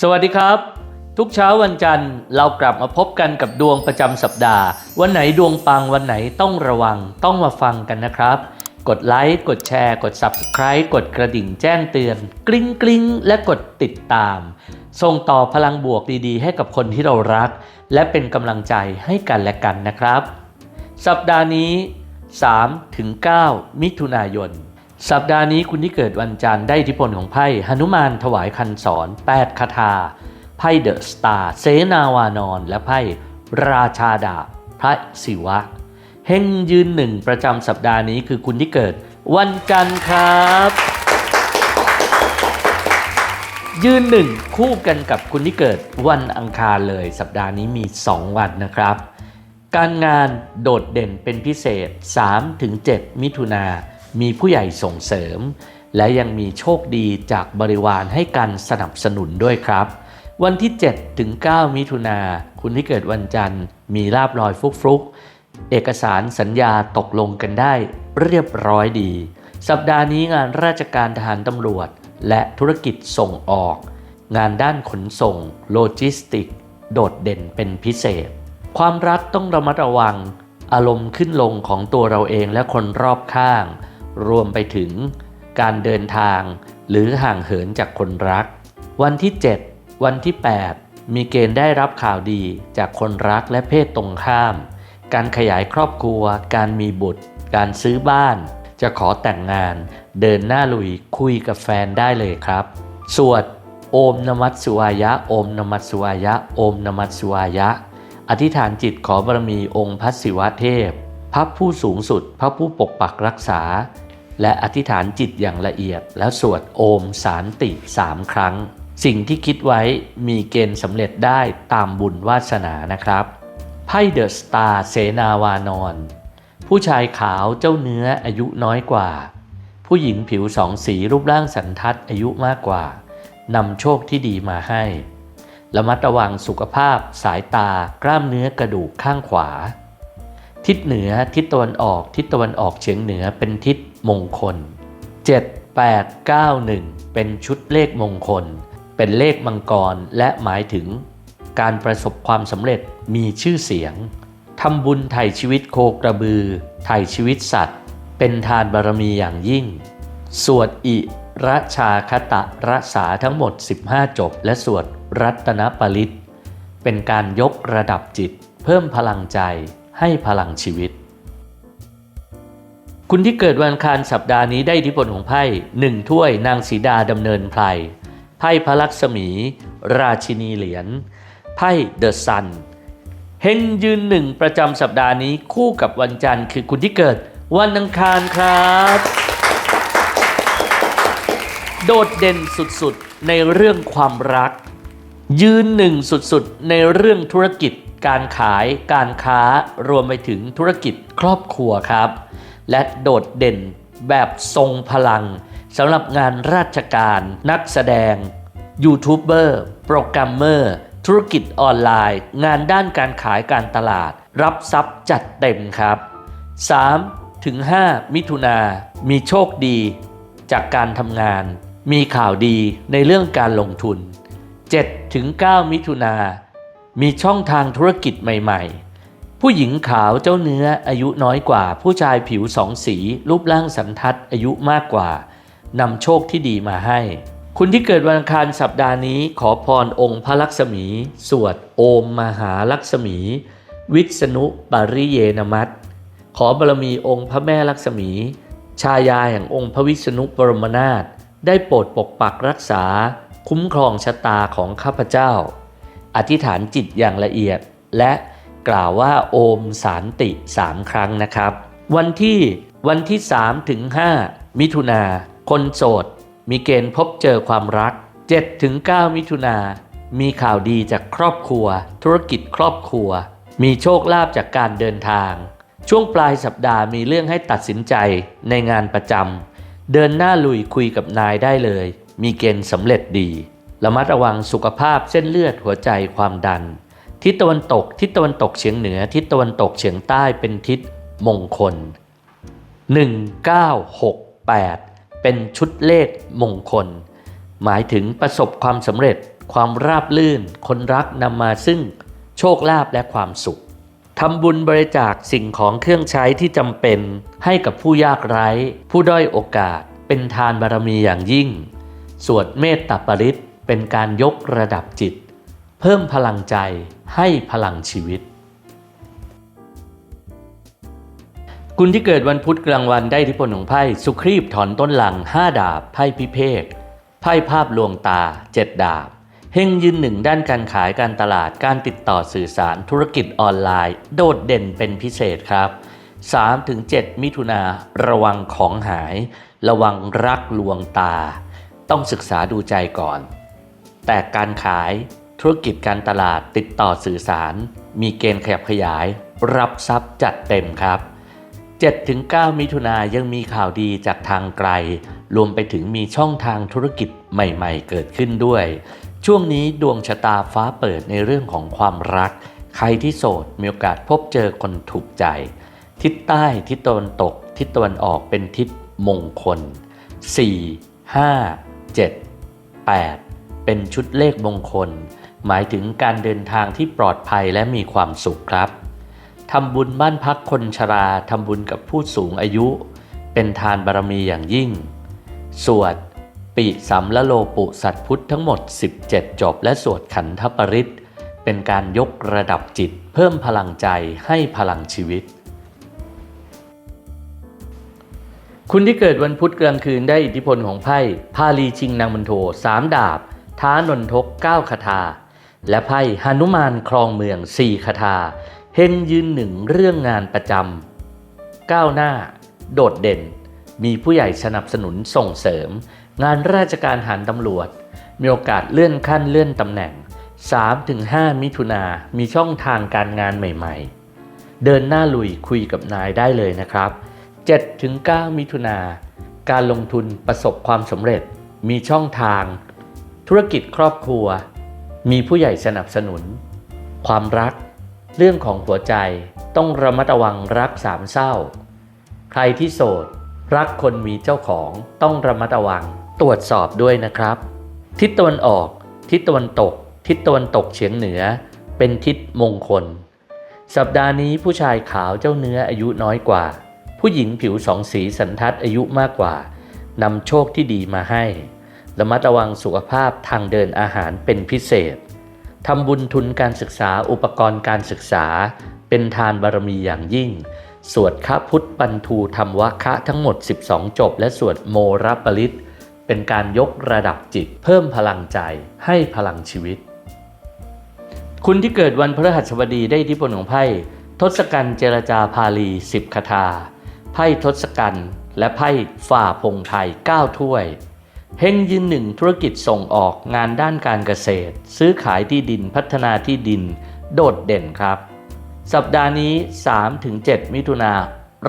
สวัสดีครับ ทุกเช้าวันจันทร์เรากลับมาพบกันกับดวงประจำสัปดาห์ วันไหนดวงปังวันไหนต้องระวังต้องมาฟังกันนะครับ กดไลค์กดแชร์กด Subscribe กดกระดิ่งแจ้งเตือน กริ๊งกริ๊งและกดติดตาม ส่งต่อพลังบวกดีๆ ให้กับคนที่เรารัก และเป็นกำลังใจให้กันและกันนะครับ สัปดาห์นี้ 3-9 มิถุนายน สัปดาห์นี้คุณที่เกิดวันจันทร์ได้อิทธิพลของไพ่หนุมานถวายคันสอน 8 คาถา ไพ่เดอะสตาร์เสนาวานอน และไพ่ราชาดาบพระศิวะ เฮงยืนหนึ่งประจำสัปดาห์นี้คือคุณที่เกิดวันจันทร์ครับ ยืนหนึ่งคู่กันกับคุณที่เกิดวันอังคารเลย สัปดาห์นี้มี 2 วันนะครับ การงานโดดเด่นเป็นพิเศษ 3-7 มิถุนา มีผู้ใหญ่ส่งเสริม และยังมีโชคดีจากบริวารให้การสนับสนุนด้วยครับ วันที่ 7 ถึง 9 มิถุนาคุณที่เกิดวันจันทร์ มีลาบลอยฟุกฟุกๆเอกสารสัญญาตกลงกันได้เรียบร้อยดี สัปดาห์นี้งานราชการทหารตำรวจ และธุรกิจส่งออก งานด้านขนส่ง โลจิสติก โดดเด่นเป็นพิเศษ ความรักต้องระมัดระวัง อารมณ์ขึ้นลงของตัวเราเองและคนรอบข้าง รวมไปถึงการเดินทางหรือห่างเหินจากคนรัก วันที่ 7 วันที่ 8 มีเกณฑ์ได้รับข่าวดีจากคนรักและเพศตรงข้าม การขยายครอบครัว การมีบุตร การซื้อบ้าน จะขอแต่งงาน เดินหน้าลุยคุยกับแฟนได้เลยครับ สวด โอมนมัสสุวายะ โอมนมัสสุวายะ โอมนมัสสุวายะ อธิษฐานจิตขอบารมีองค์พระศิวะเทพ พระผู้สูงสุด พระผู้ปกปักรักษา และอธิษฐานจิตอย่างละเอียด แล้วสวดโอมสารติสามครั้ง สิ่งที่คิดไว้มีเกณฑ์สำเร็จได้ตามบุญวาสนานะครับไพ่เดอะสตาร์เสนาวานอนผู้ชายขาวเจ้าเนื้ออายุน้อยกว่า ผู้หญิงผิวสองสีรูปร่างสันทัดอายุมากกว่านำโชคที่ดีมาให้ระมัดระวังสุขภาพ สายตา กล้ามเนื้อกระดูกข้างขวา ทิศเหนือทิศตะวันออกทิศตะวันออกเฉียงเหนือเป็นทิศ มงคล 7 8 9 1 เป็นชุดเลขมงคล เป็นเลขมังกรและหมายถึง การประสบความสำเร็จมีชื่อเสียงทำบุญไถ่ชีวิตโคกระบือ ไถ่ชีวิตสัตว์ เป็นทานบารมีอย่างยิ่ง สวดอิระชาคตะรัษาทั้งหมด 15 จบ และสวดรัตนปริตเป็นการยกระดับจิต เพิ่มพลังใจให้พลังชีวิต คุณที่เกิดวันคารสัปดาห์นี้ได้อิทธิพลของไพ่หนึ่งถ้วยนางสีดาดำเนินไพรไพ่พระลักษมี ราชินีเหรียญไพ่เดอะซันเฮงยืนหนึ่งประจำสัปดาห์นี้คู่กับวันจันทร์คือคุณที่เกิดวันอังคารครับ โดดเด่นสุดๆในเรื่องความรัก ยืนหนึ่งสุดๆในเรื่องธุรกิจ การขาย การค้ารวมไปถึงธุรกิจครอบครัวครับ และโดดเด่นแบบทรงพลังสำหรับงานราชการ นักแสดง ยูทูบเบอร์ โปรแกรมเมอร์ ธุรกิจออนไลน์ งานด้านการขายการตลาด รับทรัพย์จัดเต็มครับ 3 ถึง 5 มิถุนามีโชคดี จากการทำงาน มีข่าวดีในเรื่องการลงทุน7ถึง9มิถุนามีช่องทางธุรกิจใหม่ ๆ ผู้หญิงขาวเจ้าเนื้ออายุน้อยกว่า ผู้ชายผิวสองสี รูปร่างสันทัดอายุมากกว่านำโชคที่ดีมาให้ คุณที่เกิดวันอังคารสัปดาห์นี้ ขอพรองค์พระลักษมี สวดโอมมหาลักษมี วิษณุปริเยนมัตขอบารมีองค์พระแม่ลักษมี ชายาแห่งองค์พระวิษณุบรมนาถได้โปรดปกปักรักษา คุ้มครองชะตาของข้าพเจ้า อธิษฐานจิตอย่างละเอียดและ กล่าวว่าโอมสารติสามครั้งนะครับ วันที่วันที่ 3 ถึง 5 มิถุนาคนโสด มีเกณฑ์พบเจอความรัก 7 ถึง 9 มิถุนามีข่าวดีจากครอบครัว ธุรกิจครอบครัว มีโชคลาภจากการเดินทาง ช่วงปลายสัปดาห์มีเรื่องให้ตัดสินใจในงานประจำเดินหน้าลุยคุยกับนายได้เลย มีเกณฑ์สำเร็จดีระมัดระวังสุขภาพเส้นเลือดหัวใจความดัน ทิศตะวันตก ทิศตะวันตกเฉียงเหนือ ทิศตะวันตกเฉียงใต้เป็นทิศมงคล 1968 เป็นชุดเลขมงคล หมายถึงประสบความสำเร็จ ความราบลื่น คนรักนำมาซึ่งโชคลาภและความสุขทำบุญบริจาคสิ่งของเครื่องใช้ที่จำเป็นให้กับผู้ยากไร้ ผู้ด้อยโอกาส เป็นทานบารมีอย่างยิ่ง สวดเมตตาปริตเป็นการยกระดับจิต เพิ่มพลังใจให้พลังชีวิต คุณที่เกิดวันพุธกลางวันได้อิทธิพลของไพ่สุครีบถอนต้นหลัง 5 ดาบ ไพ่พิเภกไพ่ภาพลวงตา 7 ดาบเฮงยืนหนึ่งด้านการขายการตลาดการติดต่อสื่อสารธุรกิจออนไลน์ โดดเด่นเป็นพิเศษครับ 3-7 มิถุนาระวังของหาย ระวังรักลวงตา ต้องศึกษาดูใจก่อน แต่การขาย ธุรกิจการตลาดติดต่อสื่อสาร มีเกณฑ์ขยับขยาย รับทรัพย์จัดเต็มครับ 7-9 มิถุนายังมีข่าวดีจากทางไกล รวมไปถึงมีช่องทางธุรกิจใหม่ๆ เกิดขึ้นด้วย ช่วงนี้ดวงชะตาฟ้าเปิดในเรื่องของความรัก ใครที่โสดมีโอกาสพบเจอคนถูกใจ ทิศใต้ทิศตะวันตก ทิศตะวันออกเป็นทิศมงคล 4 5 7 8 เป็นชุดเลขมงคล หมายถึงการเดินทางที่ปลอดภัยและมีความสุขครับทำบุญบ้านพักคนชราทำบุญกับผู้สูงอายุ เป็นทานบารมีอย่างยิ่ง สวด ปิสัมละโลปุสัตพุทธทั้งหมด 17 จบ และสวดขันธปริตเป็นการยกระดับจิตเพิ่มพลังใจให้พลังชีวิต คุณที่เกิดวันพุธกลางคืนได้อิทธิพลของไพ่พาลีชิงนางมันโทสามดาบ ท้านนทกเก้าคาถา และไพ่หนุมานครองเมืองสี่คาถาเฮงยืนหนึ่งเรื่องงานประจำก้าวหน้า โดดเด่น มีผู้ใหญ่สนับสนุนส่งเสริม งานราชการหันตำรวจ มีโอกาสเลื่อนขั้นเลื่อนตำแหน่ง 3-5 มิถุนามีช่องทางการงานใหม่ๆ เดินหน้าลุยคุยกับนายได้เลยนะครับ 7-9 มิถุนาการลงทุนประสบความสำเร็จ มีช่องทาง ธุรกิจครอบครัว มีผู้ใหญ่สนับสนุน ความรัก เรื่องของหัวใจต้องระมัดระวังรักสามเศร้า ใครที่โสด รักคนมีเจ้าของต้องระมัดระวัง ตรวจสอบด้วยนะครับ ทิศตะวันออก ทิศตะวันตก ทิศตะวันตกเฉียงเหนือ เป็นทิศมงคล สัปดาห์นี้ผู้ชายขาวเจ้าเนื้ออายุน้อยกว่า ผู้หญิงผิวสองสีสันทัดอายุมากกว่านำโชคที่ดีมาให้ ระมัดระวังสุขภาพทางเดินอาหารเป็นพิเศษทำบุญทุนการศึกษาอุปกรณ์การศึกษา เป็นทานบารมีอย่างยิ่ง สวดข้าพุทธปันทูธรรมวะคะทั้งหมด 12 จบ และสวดโมรปริตเป็นการยกระดับจิต เพิ่มพลังใจให้พลังชีวิต คุณที่เกิดวันพฤหัสบดีได้ทธิพลของไพ่ทศกัณฐ์เจรจาพาลีสิบคาถาไพ่ทศกัณฐ์และไพ่ฝ่าพงไทย9ถ้วย เฮงยืนหนึ่งธุรกิจส่งออกงานด้านการเกษตร ซื้อขายที่ดินพัฒนาที่ดิน โดดเด่นครับ สัปดาห์นี้ 3-7 มิถุนา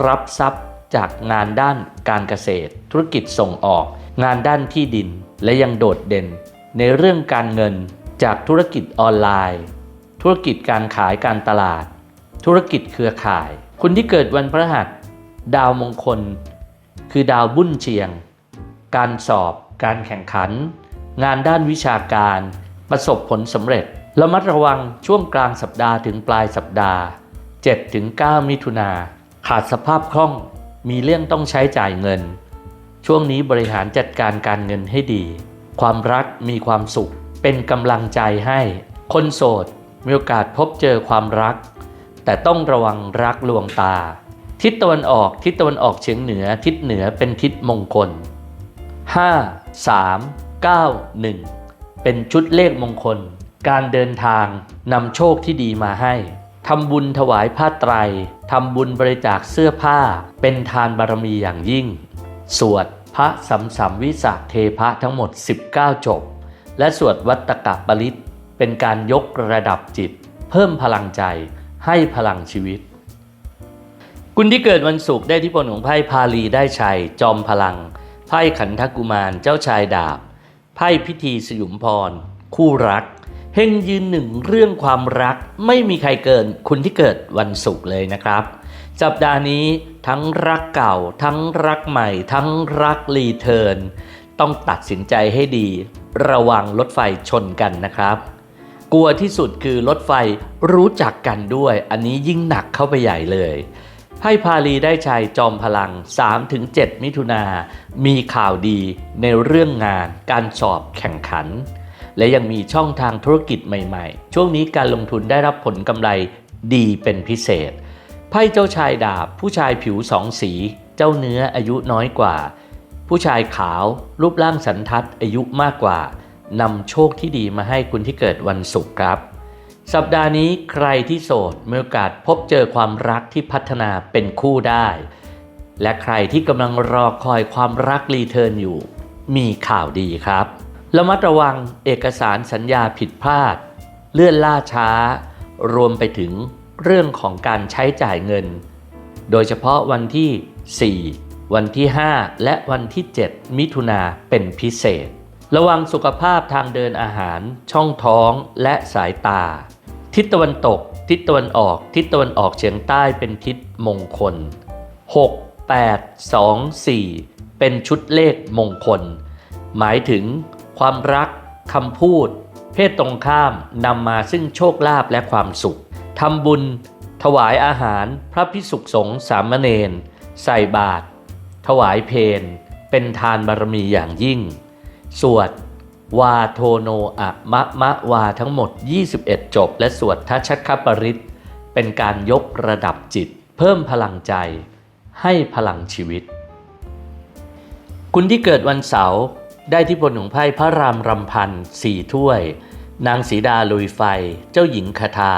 รับทรัพย์จากงานด้านการเกษตร ธุรกิจส่งออก งานด้านที่ดิน และยังโดดเด่น ในเรื่องการเงินจากธุรกิจออนไลน์ ธุรกิจการขายการตลาด ธุรกิจเครือข่าย คุณที่เกิดวันพฤหัส ดาวมงคล คือดาวบุญเชียง การสอบ การแข่งขัน งานด้านวิชาการ ประสบผลสำเร็จระมัดระวังช่วงกลางสัปดาห์ถึงปลายสัปดาห์ 7-9 มิถุนาขาดสภาพคล่อง มีเรื่องต้องใช้จ่ายเงิน ช่วงนี้บริหารจัดการการเงินให้ดี ความรักมีความสุข เป็นกำลังใจให้ คนโสดมีโอกาสพบเจอความรัก แต่ต้องระวังรักลวงตา ทิศตะวันออกทิศตะวันออกเฉียงเหนือทิศเหนือเป็นทิศมงคล 5 3 9 1 เป็นชุดเลขมงคล การเดินทางนำโชคที่ดีมาให้ทำบุญถวายผ้าไตรทำบุญบริจาคเสื้อผ้า เป็นทานบารมีอย่างยิ่ง สวดพระสัมสัมวิสาเทพะทั้งหมด 19 จบ และสวดวัตตกะปริตเป็นการยกระดับจิต เพิ่มพลังใจให้พลังชีวิต คุณที่เกิดวันศุกร์ได้ที่พลของไพ่พาลีได้ชัยจอมพลัง พ่ขันธกุมารเจ้าชายดาบ ไพ่พิธีสยุมพร คู่รัก เฮงยืนหนึ่งเรื่องความรักไม่มีใครเกินคุณที่เกิดวันศุกร์เลยนะครับ สัปดาห์นี้ทั้งรักเก่า ทั้งรักใหม่ ทั้งรักรีเทิร์นต้องตัดสินใจให้ดี ระวังรถไฟชนกันนะครับ กลัวที่สุดคือรถไฟรู้จักกันด้วย อันนี้ยิ่งหนักเข้าไปใหญ่เลย ไพ่พาลีได้ชัยจอมพลัง 3-7 มิถุนา มีข่าวดีในเรื่องงาน การสอบแข่งขัน และยังมีช่องทางธุรกิจใหม่ๆ ช่วงนี้การลงทุนได้รับผลกำไรดีเป็นพิเศษ ไพ่เจ้าชายดาบ ผู้ชายผิวสองสี เจ้าเนื้ออายุน้อยกว่า ผู้ชายขาว รูปร่างสันทัดอายุมากกว่านำโชคที่ดีมาให้คุณที่เกิดวันศุกร์ครับ สัปดาห์นี้ใครที่โสดมีโอกาสพบเจอความรักที่พัฒนาเป็นคู่ได้ และใครที่กำลังรอคอยความรักรีเทิร์นอยู่ มีข่าวดีครับระมัดระวังเอกสารสัญญาผิดพลาด เลื่อนล่าช้า รวมไปถึงเรื่องของการใช้จ่ายเงิน โดยเฉพาะวันที่ 4 วันที่ 5 และวันที่ 7 มิถุนาเป็นพิเศษ ระวังสุขภาพทางเดินอาหาร ช่องท้องและสายตา ทิศตะวันตก ทิศตะวันออก ทิศตะวันออกเฉียงใต้เป็นทิศมงคล 6 8 2 4 เป็นชุดเลขมงคล หมายถึงความรักคำพูด เพศตรงข้ามนำมาซึ่งโชคลาภและความสุขทำบุญ ถวายอาหารพระพิสุขสงฆ์สามเณรใส่บาตรถวายเพนเป็นทานบารมีอย่างยิ่ง สวด วาโทโนอะมะมะวาทั้งหมด 21 จบ และสวดทัชคปริตเป็นการยกระดับจิต เพิ่มพลังใจ ให้พลังชีวิต คุณที่เกิดวันเสาร์ได้ที่พลของไพ่พระรามรำพันสี่ถ้วย นางสีดาลุยไฟ เจ้าหญิงคาทา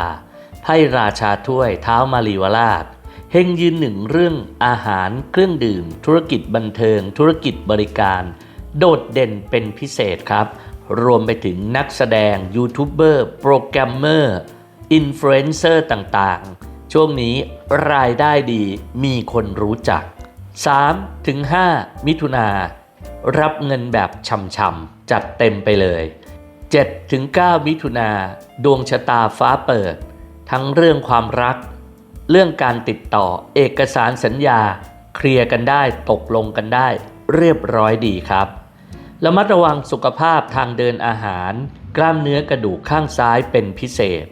ไพ่ราชาถ้วยเท้ามารีวราชเฮงยืนหนึ่งเรื่องอาหารเครื่องดื่ม ธุรกิจบันเทิง ธุรกิจบริการ โดดเด่นเป็นพิเศษครับ รวมไปถึงนักแสดงยูทูบเบอร์โปรแกรมเมอร์อินฟลูเอนเซอร์ต่างๆ ช่วงนี้รายได้ดีมีคนรู้จัก 3-5ถึงมิถุนารับเงินแบบช่ำๆจัดเต็มไปเลย7ถึง9มิถุนาดวงชะตาฟ้าเปิด ทั้งเรื่องความรัก เรื่องการติดต่อเอกสารสัญญา เคลียร์กันได้ตกลงกันได้ เรียบร้อยดีครับ ระมัดระวังสุขภาพทางเดินอาหาร กล้ามเนื้อกระดูกข้างซ้ายเป็นพิเศษ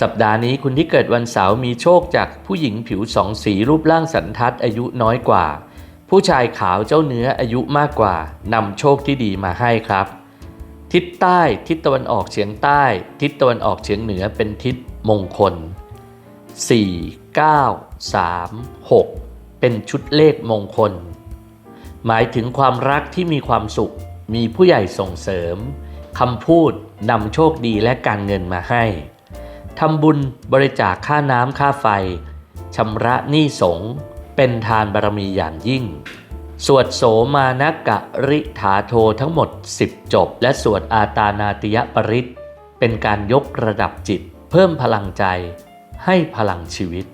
สัปดาห์นี้คุณที่เกิดวันเสาร์มีโชคจากผู้หญิงผิวสองสีรูปร่างสันทัดอายุน้อยกว่า ผู้ชายขาวเจ้าเนื้ออายุมากกว่านำโชคที่ดีมาให้ครับ ทิศใต้ ทิศตะวันออกเฉียงใต้ ทิศตะวันออกเฉียงเหนือเป็นทิศมงคล 4 9 3 6 เป็นชุดเลขมงคล หมายถึงความรักที่มีความสุข มีผู้ใหญ่ส่งเสริมคำพูดนำโชคดีและการเงินมาให้ทำบุญบริจาคค่าน้ำค่าไฟชำระหนี้สงเป็นทานบารมีอย่างยิ่ง สวดโสมานกะริถาโททั้งหมด 10 จบ และสวดอาตานาติยปริตเป็นการยกระดับจิต เพิ่มพลังใจ ให้พลังชีวิต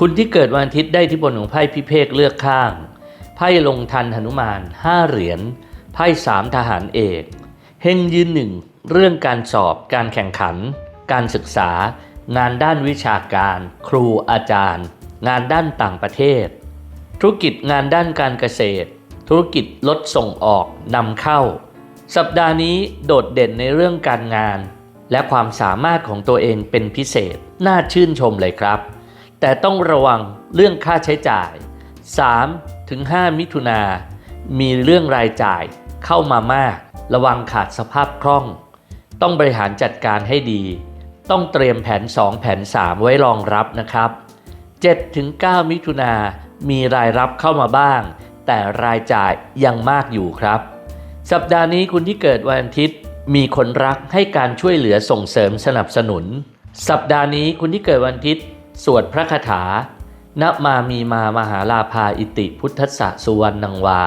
คุณที่เกิดวันอาทิตย์ได้ที่บนของไพ่พิเภกเลือกข้าง ไพ่ลงทันหนุมาน 5 เหรียญ ไพ่สามทหารเอก เฮงยืนหนึ่ง เรื่องการสอบ การแข่งขัน การศึกษา งานด้านวิชาการ ครูอาจารย์ งานด้านต่างประเทศ ธุรกิจงานด้านการเกษตร ธุรกิจลดส่งออกนำเข้า สัปดาห์นี้โดดเด่นในเรื่องการงาน และความสามารถของตัวเองเป็นพิเศษ น่าชื่นชมเลยครับ แต่ต้องระวังเรื่องค่าใช้จ่าย 3 ถึง 5 มิถุนามีเรื่องรายจ่ายเข้ามามาก ระวังขาดสภาพคล่อง ต้องบริหารจัดการให้ดี ต้องเตรียมแผน 2 แผน 3 ไว้รองรับนะครับ7ถึง9มิถุนามีรายรับเข้ามาบ้าง แต่รายจ่ายยังมากอยู่ครับ สัปดาห์นี้คุณที่เกิดวันอาทิตย์ มีคนรักให้การช่วยเหลือส่งเสริมสนับสนุน สัปดาห์นี้คุณที่เกิดวันอาทิตย์ สวดพระคาถา ณมามีมามหาลาภาอิติพุทธะสุวรรณังวา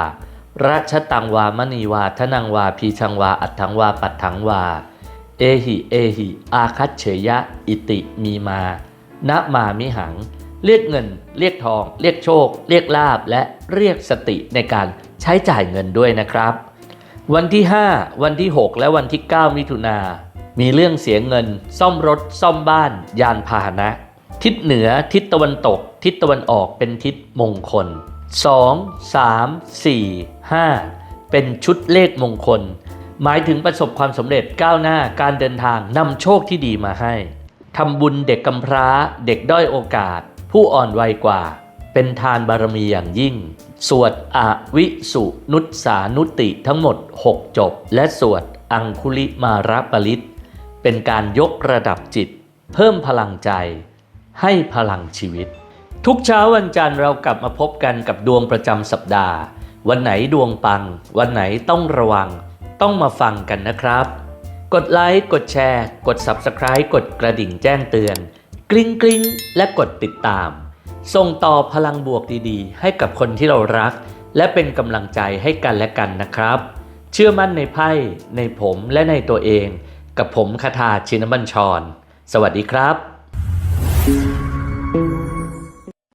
ราชตังวามณีวาทนังวาพีชังวาอัตถังวาปัตถังวา เอหิเอหิ อาคัตเฉยะ อิติมีมาณมามิหัง เรียกเงิน เรียกทอง เรียกโชค เรียกลาบและเรียกสติในการใช้จ่ายเงินด้วยนะครับ วันที่ 5 วันที่ 6 และวันที่ 9 มิถุนามีเรื่องเสียเงิน ซ่อมรถ ซ่อมบ้าน ยานพาหนะ ทิศเหนือทิศตะวันตก ทิศตะวันออกเป็นทิศมงคล 2 3 4 5. เป็นชุดเลขมงคล หมายถึงประสบความสำเร็จก้าวหน้าการเดินทางนำโชคที่ดีมาให้ทำบุญเด็กกำพร้าเด็กด้อยโอกาส ผู้อ่อนวัยกว่า เป็นทานบารมีอย่างยิ่ง สวดอวิสุนุตสานุติทั้งหมด 6 จบ และสวดอังคุลิมาระปริตเป็นการยกระดับจิต เพิ่มพลังใจ ให้พลังชีวิต ทุกเช้าวันจันทร์เรากลับมาพบกันกับดวงประจำสัปดาห์ วันไหนดวงปัง วันไหนต้องระวัง ต้องมาฟังกันนะครับ กดไลค์กดแชร์ กด Subscribe กดกระดิ่งแจ้งเตือน กริ๊งกริ๊งและกดติดตาม ส่งต่อพลังบวกดีๆ ให้กับคนที่เรารัก และเป็นกำลังใจให้กันและกันนะครับ เชื่อมั่นในไพ่ในผมและในตัวเอง กับผมคาถาชินบัญชร สวัสดีครับ